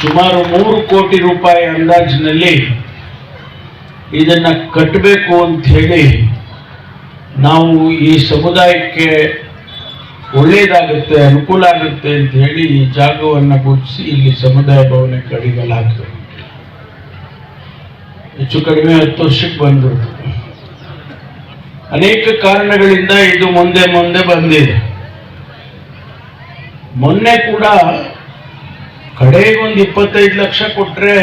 ಸುಮಾರು ಮೂರು ಕೋಟಿ ರೂಪಾಯಿ ಅಂದಾಜಿನಲ್ಲಿ ಇದನ್ನ ಕಟ್ಟಬೇಕು ಅಂತ ಹೇಳಿ ನಾವು ಈ ಸಮುದಾಯಕ್ಕೆ ಒಳ್ಳೇದಾಗುತ್ತೆ, ಅನುಕೂಲ ಆಗುತ್ತೆ ಅಂತ ಹೇಳಿ ಈ ಜಾಗವನ್ನು ಗುರುತಿಸಿ ಇಲ್ಲಿ ಸಮುದಾಯ ಭವನಕ್ಕೆ ಅಡಿಗಲ್ ಹಾಕಿದ್ರು ಹೆಚ್ಚು ಕಡಿಮೆ ಹತ್ತು ವರ್ಷಕ್ಕೆ ಬಂದರು ಅನೇಕ ಕಾರಣಗಳಿಂದ ಇದು ಮುಂದೆ ಮುಂದೆ ಬಂದಿದೆ. ಮೊನ್ನೆ ಕೂಡ ಕಡೆಗೆ ಒಂದು ಇಪ್ಪತ್ತೈದು ಲಕ್ಷ ಕೊಟ್ಟರೆ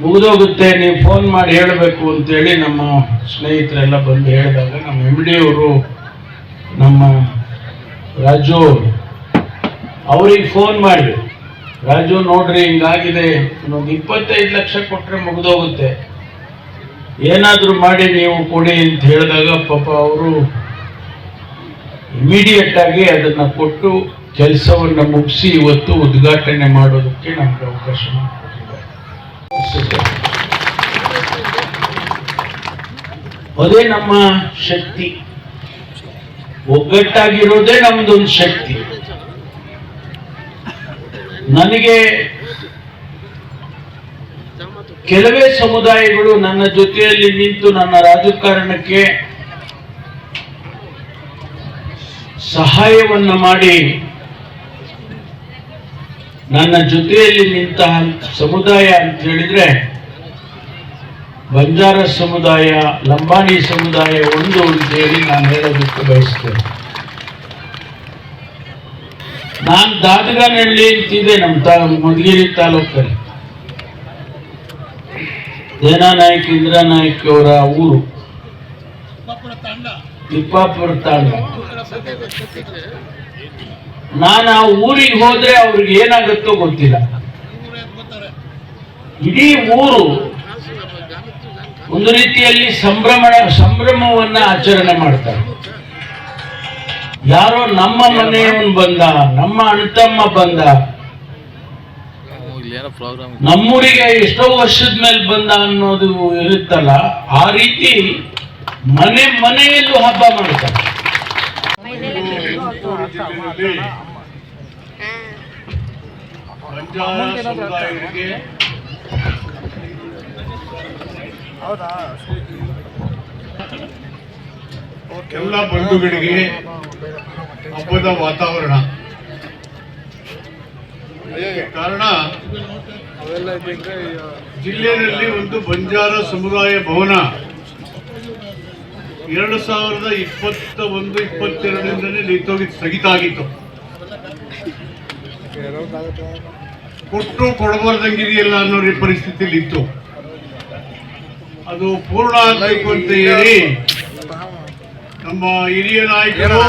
ಮುಗಿದೋಗುತ್ತೆ, ನೀವು ಫೋನ್ ಮಾಡಿ ಹೇಳಬೇಕು ಅಂತೇಳಿ ನಮ್ಮ ಸ್ನೇಹಿತರೆಲ್ಲ ಬಂದು ಹೇಳಿದಾಗ ನಮ್ಮ ಎಂ ಡಿ ಅವರು, ನಮ್ಮ ರಾಜು ಅವರು, ಅವ್ರಿಗೆ ಫೋನ್ ಮಾಡಿ, ರಾಜು ನೋಡ್ರಿ, ಹಿಂಗಾಗಿದೆ, ಇನ್ನೊಂದು ಇಪ್ಪತ್ತೈದು ಲಕ್ಷ ಕೊಟ್ಟರೆ ಮುಗಿದೋಗುತ್ತೆ. ಏನಾದರೂ ಮಾಡಿ ನೀವು ಕೊಡಿ ಅಂತ ಹೇಳಿದಾಗ ಪಾಪ ಅವರು ಇಮಿಡಿಯೇಟ್ ಆಗಿ ಅದನ್ನ ಕೊಟ್ಟು ಕೆಲಸವನ್ನು ಮುಗಿಸಿ ಇವತ್ತು ಉದ್ಘಾಟನೆ ಮಾಡೋದಕ್ಕೆ ನಮ್ಗೆ ಅವಕಾಶ ಅದೇ ನಮ್ಮ ಶಕ್ತಿ. ಒಗ್ಗಟ್ಟಾಗಿರೋದೇ ನಮ್ದೊಂದು ಶಕ್ತಿ. ನನಗೆ ಕೆಲವೇ ಸಮುದಾಯಗಳು ನನ್ನ ಜೊತೆಯಲ್ಲಿ ನಿಂತು ನನ್ನ ರಾಜಕಾರಣಕ್ಕೆ ಸಹಾಯವನ್ನು ಮಾಡಿ ನನ್ನ ಜೊತೆಯಲ್ಲಿ ನಿಂತ ಸಮುದಾಯ ಅಂತ ಹೇಳಿದ್ರೆ ಬಂಜಾರ ಸಮುದಾಯ ಲಂಬಾಣಿ ಸಮುದಾಯ ಒಂದು ಅಂತ ಹೇಳಿ ನಾನು ಹೇಳೋದಕ್ಕೆ ಬಯಸ್ತೇನೆ. ನಾನು ದಾದಗಾನಹಳ್ಳಿ ಅಂತಿದೆ ನಮ್ಮ ತಾ ಮಧುಗಿರಿ ತಾಲೂಕಲ್ಲಿ. ದೇನಾನಾಯಕ್ ಇಂದ್ರಾನಾಯಕ್ ಅವರ ಊರು. ತಿಪ್ಪಾಪುರ ತಾಂಡ. ನಾನು ಆ ಊರಿಗೆ ಹೋದ್ರೆ ಅವ್ರಿಗೆ ಏನಾಗುತ್ತೋ ಗೊತ್ತಿಲ್ಲ. ಇಡೀ ಊರು ಒಂದು ರೀತಿಯಲ್ಲಿ ಸಂಭ್ರಮ ಸಂಭ್ರಮವನ್ನ ಆಚರಣೆ ಮಾಡ್ತಾರೆ. ಯಾರೋ ನಮ್ಮ ಮನೆಯವನು ಬಂದ, ನಮ್ಮ ಅಣ್ತಮ್ಮ ಬಂದ, ನಮ್ಮೂರಿಗೆ ಎಷ್ಟೋ ವರ್ಷದ ಮೇಲೆ ಬಂದ ಅನ್ನೋದು ಇರುತ್ತಲ್ಲ, ಆ ರೀತಿ ಮನೆ ಮನೆಯಲ್ಲೂ ಹಬ್ಬ ಮಾಡ್ತಾರೆ. ಬಂಜಾರ ಸಮುದಾಯಕ್ಕೆ ಎಲ್ಲ ಬಂಧುಗಳಿಗೆ ಹಬ್ಬದ ವಾತಾವರಣ ಕಾರಣ ಜಿಲ್ಲೆಯಲ್ಲಿ ಒಂದು ಬಂಜಾರ ಸಮುದಾಯ ಭವನ ಎರಡು ಸಾವಿರದ ಇಪ್ಪತ್ತ ಒಂದು ಇಪ್ಪತ್ತೆರಡರಿಂದಲೇ ನಿಂತೋಗಿ ಸ್ಥಗಿತ ಆಗಿತ್ತು. ಕೊಟ್ಟು ಕೊಡಬಾರ್ದಂಗಿದೆಯಲ್ಲ ಅನ್ನೋ ಪರಿಸ್ಥಿತಿಯಲ್ಲಿ ಇತ್ತು ಅದು ಪೂರ್ಣ ಆಗಬೇಕು ಅಂತ ಹೇಳಿ ನಮ್ಮ ಹಿರಿಯ ನಾಯಕರು,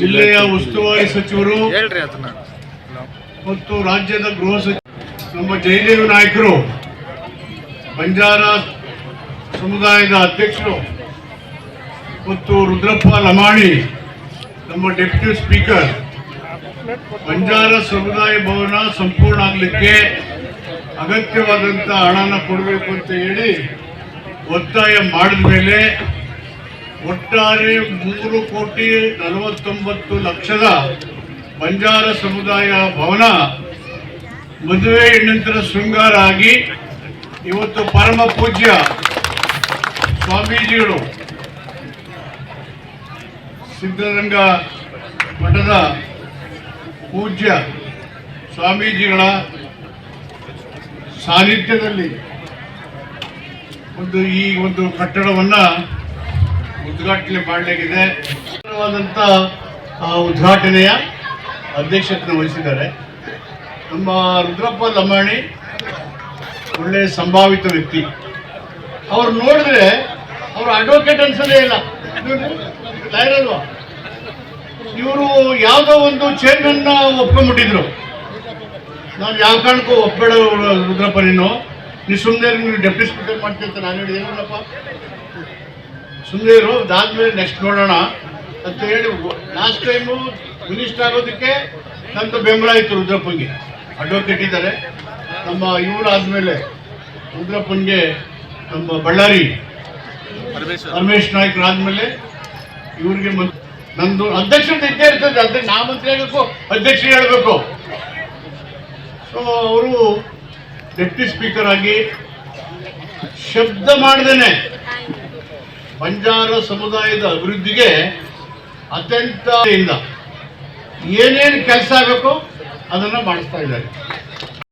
ಜಿಲ್ಲೆಯ ಉಸ್ತುವಾರಿ ಸಚಿವರು ಮತ್ತು ರಾಜ್ಯದ ಗೃಹ ಸಚಿವ ನಮ್ಮ ಜಯದೇವ ನಾಯಕರು, ಬಂಜಾರ ಸಮುದಾಯದ ಅಧ್ಯಕ್ಷರು ಮತ್ತು ರುದ್ರಪ್ಪ ಲಮಾಣಿ ನಮ್ಮ ಡೆಪ್ಯೂಟಿ ಸ್ಪೀಕರ್, ಬಂಜಾರ ಸಮುದಾಯ ಭವನ ಸಂಪೂರ್ಣ ಆಗಲಿಕ್ಕೆ ಅಗತ್ಯವಾದಂಥ ಹಣನ ಕೊಡಬೇಕು ಅಂತ ಹೇಳಿ ಒತ್ತಾಯ ಮಾಡಿದ ಮೇಲೆ ಒಟ್ಟಾರೆ ಮೂರು ಕೋಟಿ ನಲವತ್ತೊಂಬತ್ತು ಲಕ್ಷದ ಬಂಜಾರ ಸಮುದಾಯ ಭವನ ಮದುವೆ ಹೆಣ್ಣಂತರ ಶೃಂಗಾರ ಆಗಿ ಇವತ್ತು ಪರಮ ಪೂಜ್ಯ ಸ್ವಾಮೀಜಿಗಳು ಸಿದ್ಧಗಂಗ ಮಠದ ಪೂಜ್ಯ ಸ್ವಾಮೀಜಿಗಳ ಸಾನ್ನಿಧ್ಯದಲ್ಲಿ ಒಂದು ಈ ಒಂದು ಕಟ್ಟಡವನ್ನು ಉದ್ಘಾಟನೆ ಮಾಡಲಾಗಿದೆ. ಸುಂದರವಾದಂಥ ಉದ್ಘಾಟನೆಯ ಅಧ್ಯಕ್ಷತೆ ವಹಿಸಿದ್ದಾರೆ. ನಮ್ಮ ರುದ್ರಪ್ಪ ಲಮಾಣಿ ಒಳ್ಳೆ ಸಂಭಾವಿತ ವ್ಯಕ್ತಿ. ಅವ್ರು ನೋಡಿದ್ರೆ ಅವರು ಅಡ್ವೊಕೇಟ್ ಅನ್ಸೋದೇ ಇಲ್ಲ. ಲಾಯರ್ ಇರಲ್ವಾ? ಇವರು ಯಾವುದೋ ಒಂದು ಚೇರ್ಮನ್ ಒಪ್ಕೊಂಡ್ಬಿಟ್ಟಿದ್ರು. ನಾನು ಯಾವ ಕಾರಣಕ್ಕೂ ಒಪ್ಪಬೇಡ ರುದ್ರಪ್ಪ ನೀನು. ನೀವು ಸುಮ್ಮನೆ ನೀವು ಡೆಪ್ಯೂಟಿ ಸ್ಪೀಕರ್ ಮಾಡ್ತೀನಿ ಅಂತ ನಾನು ಹೇಳಿದೆ ಏನಪ್ಪ ಸುಮ್ಮನೆ ಇರು ಅದಾದ್ಮೇಲೆ ನೆಕ್ಸ್ಟ್ ನೋಡೋಣ ಅಂತ ಹೇಳಿ ಲಾಸ್ಟ್ ಟೈಮು ಮಿನಿಸ್ಟರ್ ಆಗೋದಕ್ಕೆ ನಂದು ಬೆಂಬಲ ಇತ್ತು ರುದ್ರಪ್ಪನಿಗೆ. ಅಡ್ವೊಕೇಟ್ ಇದ್ದಾರೆ. ನಮ್ಮ ಇವರು ಆದಮೇಲೆ ರುದ್ರಪ್ಪನಿಗೆ ನಮ್ಮ ಬಳ್ಳಾರಿ ಪರಮೇಶ್ ರಮೇಶ್ ನಾಯ್ಕರು ಆದ್ಮೇಲೆ ಇವ್ರಿಗೆ ನಂದು ಅಧ್ಯಕ್ಷತೆ ಇದ್ದೇ ಇರ್ತದೆ ಅದ್ರ ನಾ ಮಂತ್ರಿ ಆಗಬೇಕು ಅಧ್ಯಕ್ಷ ಹೇಳಬೇಕು. ಸೊ ಅವರು ಡೆಪ್ಟಿ ಸ್ಪೀಕರ್ ಆಗಿ ಶಬ್ದ ಮಾಡ್ದೇನೆ ಬಂಜಾರ ಸಮುದಾಯದ ಅಭಿವೃದ್ಧಿಗೆ ಅತ್ಯಂತ ಏನೇನು ಕೆಲಸ ಆಗಬೇಕು, ಅದನ್ನು ಮಾಡಿಸ್ತಾ ಇದ್ದಾರೆ.